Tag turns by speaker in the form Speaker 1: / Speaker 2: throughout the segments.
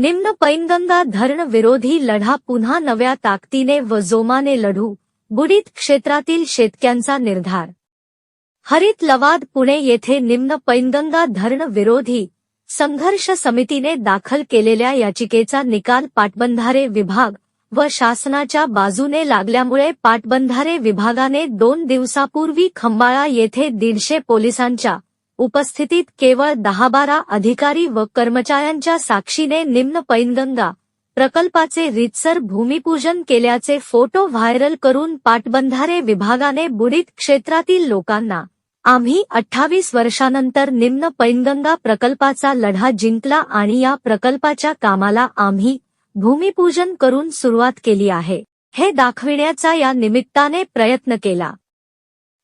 Speaker 1: निम्न पैनगंगा धरण विरोधी लढा पुन्हा नव्या ताकदीने व जोमाने लढू. बुडीत क्षेत्रातील शेतक्यांचा निर्धार. हरित लवाद पुणे येथे निम्न पैनगंगा धरण विरोधी संघर्ष समितीने दाखल केलेल्या याचिकेचा निकाल पाटबंधारे विभाग व शासनाच्या बाजूने लागल्यामुळे पाटबंधारे विभागाने दोन दिवसापूर्वी खंबाळा येथे दीडशे पोलिसांच्या उपस्थितीत केवळ दहा बारा अधिकारी व कर्मचाऱ्यांच्या साक्षीने निम्न पैनगंगा प्रकल्पाचे रीतसर भूमिपूजन केल्याचे फोटो व्हायरल करून पाटबंधारे विभागाने बुडीत क्षेत्रातील लोकांना आम्ही अठ्ठावीस वर्षानंतर निम्न पैनगंगा प्रकल्पाचा लढा जिंकला आणि या प्रकल्पाच्या कामाला आम्ही भूमिपूजन करून सुरुवात केली आहे. हे दाखविण्याचा या निमित्ताने प्रयत्न केला.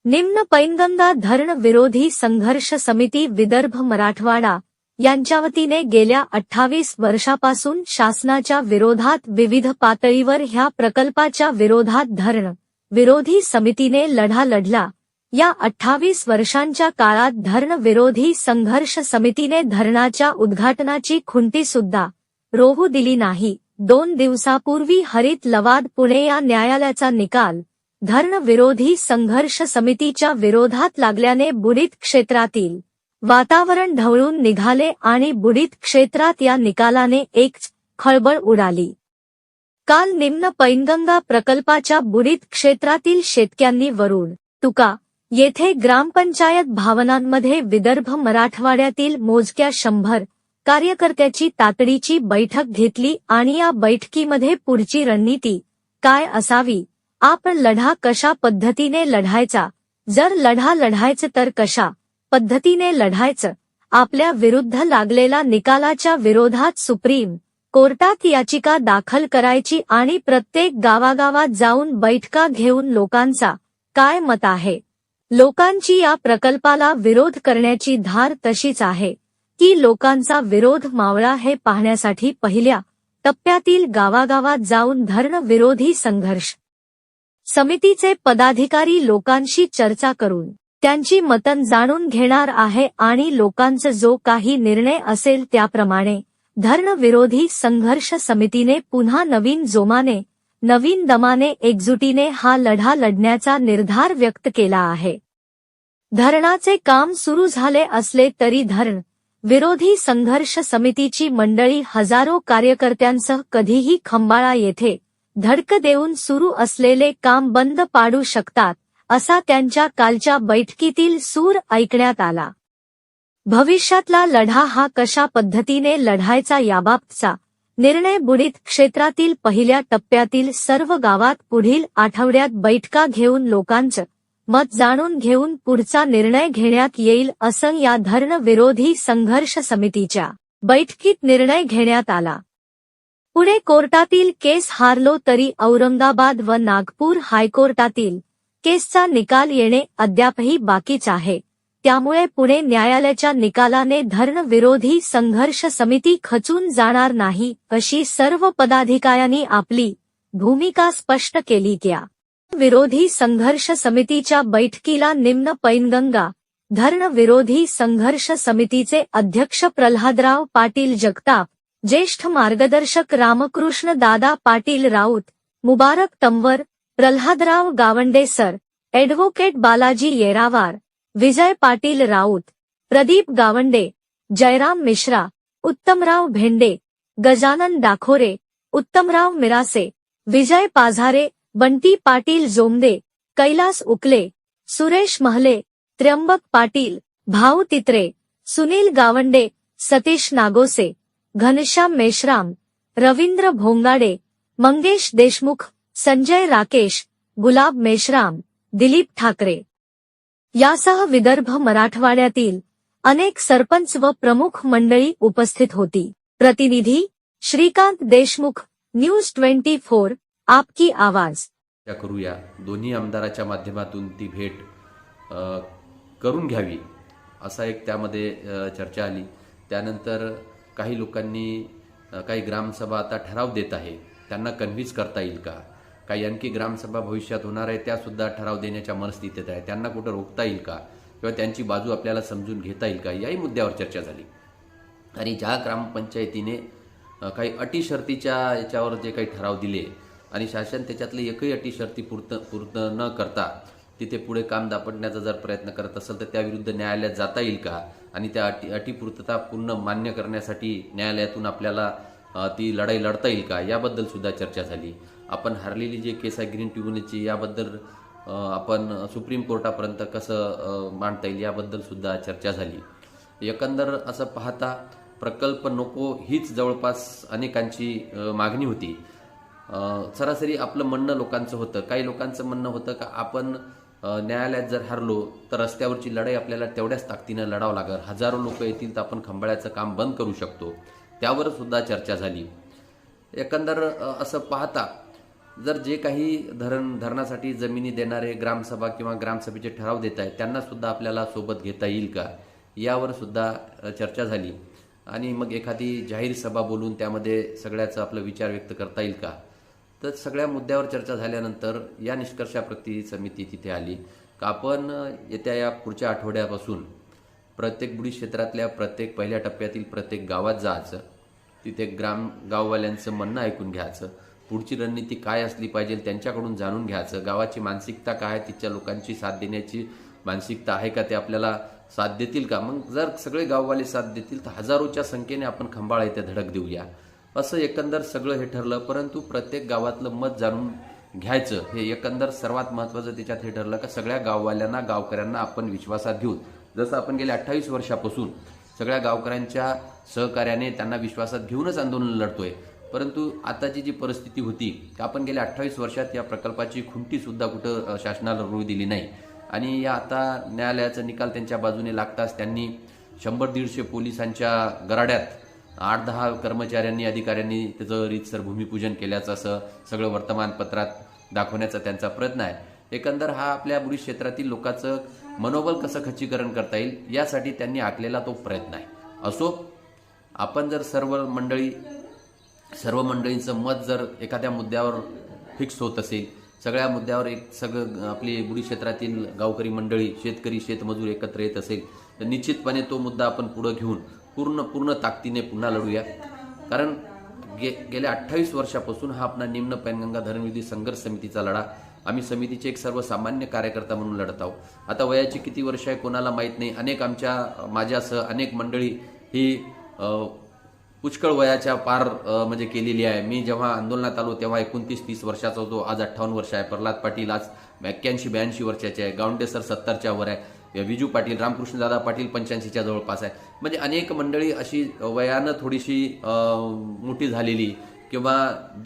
Speaker 1: निम्न पैनगंगा धरण विरोधी संघर्ष समिती विदर्भ मराठवाडा यांच्या वतीने गेल्या अठ्ठावीस वर्षापासून शासनाच्या विरोधात विविध पातळीवर ह्या प्रकल्पाच्या विरोधात धरण विरोधी समितीने लढा लढला. या अठ्ठावीस वर्षांच्या काळात धरण विरोधी संघर्ष समितीने धरणाच्या उद्घाटनाची खुंटी सुद्धा रोहू दिली नाही. दोन दिवसापूर्वी हरित लवाद पुणे या न्यायालयाचा निकाल धरण विरोधी संघर्ष समितीच्या विरोधात लागल्याने बुडीत क्षेत्रातील वातावरण ढवळून निघाले आणि बुडीत क्षेत्रात या निकालाने एक खळबळ उडाली. काल निम्न पैनगंगा प्रकल्पाच्या बुडीत क्षेत्रातील शेतक्यांनी वरुण तुका येथे ग्रामपंचायत भावनांमध्ये विदर्भ मराठवाड्यातील मोजक्या शंभर कार्यकर्त्याची तातडीची बैठक घेतली आणि या बैठकीमध्ये पुढची रणनीती काय असावी? आपण लढा कशा पद्धतीने लढायचा? जर लढा लढायचं तर कशा पद्धतीने लढायचं? आपल्या विरुद्ध लागलेला निकालाच्या विरोधात सुप्रीम कोर्टात याचिका दाखल करायची आणि प्रत्येक गावागावात जाऊन बैठका घेऊन लोकांचा काय मत आहे? लोकांची या प्रकल्पाला विरोध करण्याची धार तशीच आहे. की लोकांचा विरोध मावळा हे पाहण्यासाठी पहिल्या टप्प्यातील गावागावात जाऊन धरण विरोधी संघर्ष समितीचे पदाधिकारी लोकांशी चर्चा करून त्यांची मतन जाणून घेणार आहे आणि लोकांचा जो काही निर्णय असेल त्याप्रमाणे धरणविरोधी संघर्ष समितीने पुन्हा नवीन जोमाने नवीन दमाने एकजुटीने हा लढा लढण्याचा निर्धार व्यक्त केला आहे. धरणाचे काम सुरू झाले असले तरी धरण विरोधी संघर्ष समितीची मंडळी हजारो कार्यकर्त्यांसह कधीही खंबाळा येथे धडक देऊन सुरू असलेले काम बंद पाडू शकतात असा त्यांच्या कालच्या बैठकीतील सूर ऐकण्यात आला. भविष्यातला लढा हा कशा पद्धतीने लढायचा याबाबतचा निर्णय बुडीत क्षेत्रातील पहिल्या टप्प्यातील सर्व गावात पुढील आठवड्यात बैठका घेऊन लोकांचं मत जाणून घेऊन पुढचा निर्णय घेण्यात येईल असं या धरण विरोधी संघर्ष समितीच्या बैठकीत निर्णय घेण्यात आला. पुणे कोर्टातील केस हारलो तरी औरंगाबाद व नागपूर हायकोर्टातील केसचा निकाल येणे अद्यापही बाकीच आहे. त्यामुळे पुणे न्यायालयाच्या निकालाने धरणविरोधी संघर्ष समिती खचून जाणार नाही अशी सर्व पदाधिकाऱ्यांनी आपली भूमिका स्पष्ट केली क्या विरोधी संघर्ष समितीच्या बैठकीला निम्न पैनगंगा धरणविरोधी संघर्ष समितीचे अध्यक्ष प्रल्हादराव पाटील जगताप ज्येष्ठ मार्गदर्शक रामकृष्ण दादा पाटील राऊत मुबारक तंवर प्रल्हादराव गावंडे सर ॲडव्होकेट बालाजी येरावार विजय पाटील राऊत प्रदीप गावंडे जयराम मिश्रा उत्तमराव भेंडे गजानन डाखोरे उत्तमराव मिरासे विजय पाझारे बंटी पाटील जोमदे कैलास उकले सुरेश महले त्र्यंबक पाटील भाऊ तित्रे सुनील गावंडे सतीश नागोसे घनश्याम मेश्राम रवींद्र भोंगाडे मंगेश देशमुख संजय राकेश गुलाब मेश्राम दिलीप ठाकरे. यासह विदर्भ मराठवाड्यातील अनेक सरपंच व प्रमुख मंडळी उपस्थित होती. प्रतिनिधी Shrikant Deshmukh news twenty four आपकी आवाज.
Speaker 2: करूया. दोन्ही आमदाराच्या माध्यमातून ती भेट करून घ्यावी असा एक त्यामध्ये चर्चा आली. त्यानंतर काही लोकांनी काही ग्रामसभा आता ठराव देत आहे. त्यांना कन्व्हिन्स करता येईल का? काही आणखी ग्रामसभा भविष्यात होणार आहे त्यासुद्धा ठराव देण्याच्या मनस्थितीत आहे. त्यांना कुठं रोखता येईल का? किंवा त्यांची बाजू आपल्याला समजून घेता येईल का? याही मुद्द्यावर चर्चा झाली. आणि ज्या ग्रामपंचायतीने काही अटी शर्तीच्या याच्यावर जे काही ठराव दिले आणि शासन त्याच्यातले एकही अटी शर्ती पूर्त पूर्ण न करता तिथे पुढे काम दापटण्याचा जर प्रयत्न करत असेल तर त्याविरुद्ध न्यायालयात जाता येईल का? आणि त्या अटी अटीपूर्तता पूर्ण मान्य करण्यासाठी न्यायालयातून आपल्याला ती लढाई लढता येईल का? याबद्दल सुद्धा चर्चा झाली. आपण हरलेली जी केस आहे ग्रीन ट्रिब्युनलची याबद्दल आपण सुप्रीम कोर्टापर्यंत कसं मांडता येईल याबद्दल सुद्धा चर्चा झाली. एकंदर असं पाहता प्रकल्प नको हीच जवळपास अनेकांची मागणी होती. सरासरी आपलं म्हणणं लोकांचं होतं. काही लोकांचं म्हणणं होतं का आपण न्यायालयात जर हरलो तर रस्त्यावरची लढाई आपल्याला तेवढ्याच ताकदीनं लढावं लागेल. हजारो लोक येतील तर आपण खंबाळ्याचं काम बंद करू शकतो. त्यावर सुद्धा चर्चा झाली. एकंदर असं पाहता जर जे काही धरण धरणासाठी जमिनी देणारे ग्रामसभा किंवा ग्रामसभेचे ठराव देत आहेत त्यांना सुद्धा आपल्याला सोबत घेता येईल का? यावर सुद्धा चर्चा झाली. आणि मग एखादी जाहीर सभा बोलून त्यामध्ये सगळ्याचं आपलं विचार व्यक्त करता येईल का? तर सगळ्या मुद्द्यावर चर्चा झाल्यानंतर या निष्कर्षाप्रती समिती तिथे आली. का आपण येत्या या पुढच्या आठवड्यापासून प्रत्येक बुडी क्षेत्रातल्या प्रत्येक पहिल्या टप्प्यातील प्रत्येक गावात जायचं तिथे ग्राम गाववाल्यांचं म्हणणं ऐकून घ्यायचं पुढची रणनीती काय असली पाहिजे त्यांच्याकडून जाणून घ्यायचं गावाची मानसिकता काय आहे तिथच्या लोकांची साथ देण्याची मानसिकता आहे का ते आपल्याला साथ देतील का? मग जर सगळे गाववाले साथ देतील तर हजारोच्या संख्येने आपण खंबाळा येथे धडक देऊया. असं एकंदर सगळं हे ठरलं परंतु प्रत्येक गावातलं मत जाणून घ्यायचं हे एकंदर सर्वात महत्वाचं त्याच्यात हे ठरलं का सगळ्या गाववाल्यांना गावकऱ्यांना आपण विश्वासात घेऊन जसं आपण गेल्या अठ्ठावीस वर्षापासून सगळ्या गावकऱ्यांच्या सहकार्याने त्यांना विश्वासात घेऊनच आंदोलन लढतोय. परंतु आताची जी परिस्थिती होती आपण गेल्या अठ्ठावीस वर्षात या प्रकल्पाची खुंटीसुद्धा कुठं शासनाला रुळ दिली नाही. आणि या आता न्यायालयाचा निकाल त्यांच्या बाजूने लागताच त्यांनी शंभर दीडशे पोलिसांच्या गराड्यात आठ दहा कर्मचाऱ्यांनी अधिकाऱ्यांनी त्याचं रीतसर भूमिपूजन केल्याचं असं सगळं वर्तमानपत्रात दाखवण्याचा त्यांचा प्रयत्न आहे. एकंदर हा आपल्या बुडी क्षेत्रातील लोकांचं मनोबल कसं खच्चीकरण करता येईल यासाठी त्यांनी आखलेला तो प्रयत्न आहे. असो आपण जर सर्व मंडळी सर्व मंडळींचं मत जर एखाद्या मुद्द्यावर फिक्स होत असेल सगळ्या मुद्द्यावर एक सगळं आपली बुडी क्षेत्रातील गावकरी मंडळी शेतकरी शेतमजूर एकत्र येत असेल तर निश्चितपणे तो मुद्दा आपण पुढं घेऊन पूर्ण पूर्ण ताकदीने पुन्हा लढूया कारण गे गेल्या अठ्ठावीस वर्षापासून हा आपला निम्न पैनगंगा धरणविधी संघर्ष समितीचा लढा. आम्ही समितीचे एक सर्वसामान्य कार्यकर्ता म्हणून लढत आहोत. आता वयाची किती वर्ष आहे कोणाला माहीत नाही. अनेक आमच्या माझ्यासह अनेक मंडळी ही पुष्कळ वयाच्या पार म्हणजे केलेली आहे. मी जेव्हा आंदोलनात आलो तेव्हा एकोणतीस तीस वर्षाचा होतो. आज अठ्ठावन्न वर्ष आहे. प्रल्हाद पाटील आज एक्क्याऐंशी ब्याऐंशी वर्षाचे आहे. गावंडे सर सत्तरच्या वर आहे. विजू पाटील रामकृष्णदादा पाटील पंच्याऐंशीच्या जवळपास आहे. म्हणजे अनेक मंडळी अशी वयानं थोडीशी मोठी झालेली किंवा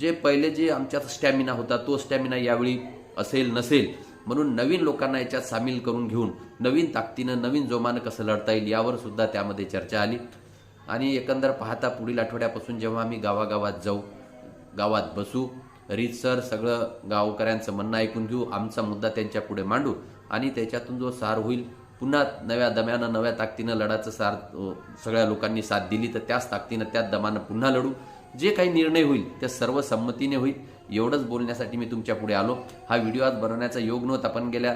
Speaker 2: जे पहिले जे आमच्यात स्टॅमिना होता तो स्टॅमिना यावेळी असेल नसेल म्हणून नवीन लोकांना याच्यात सामील करून घेऊन नवीन ताकदीनं नवीन जोमानं कसं लढता येईल यावर सुद्धा त्यामध्ये चर्चा आली. आणि एकंदर पाहता पुढील आठवड्यापासून जेव्हा आम्ही गावागावात जाऊ गावात बसू रीतसर सगळं गावकऱ्यांचं म्हणणं ऐकून घेऊ. आमचा मुद्दा त्यांच्या पुढे मांडू आणि त्याच्यातून जो सार होईल पुन्हा नव्या दम्यानं नव्या ताकदीनं लढाचं सार सगळ्या लोकांनी साथ दिली तर त्याच ताकदीनं त्याच दमानं पुन्हा लढू. जे काही निर्णय होईल ते सर्व संमतीने होईल. एवढंच बोलण्यासाठी मी तुमच्यापुढे आलो. हा व्हिडिओ आज बनवण्याचा योग नव्हता पण गेल्या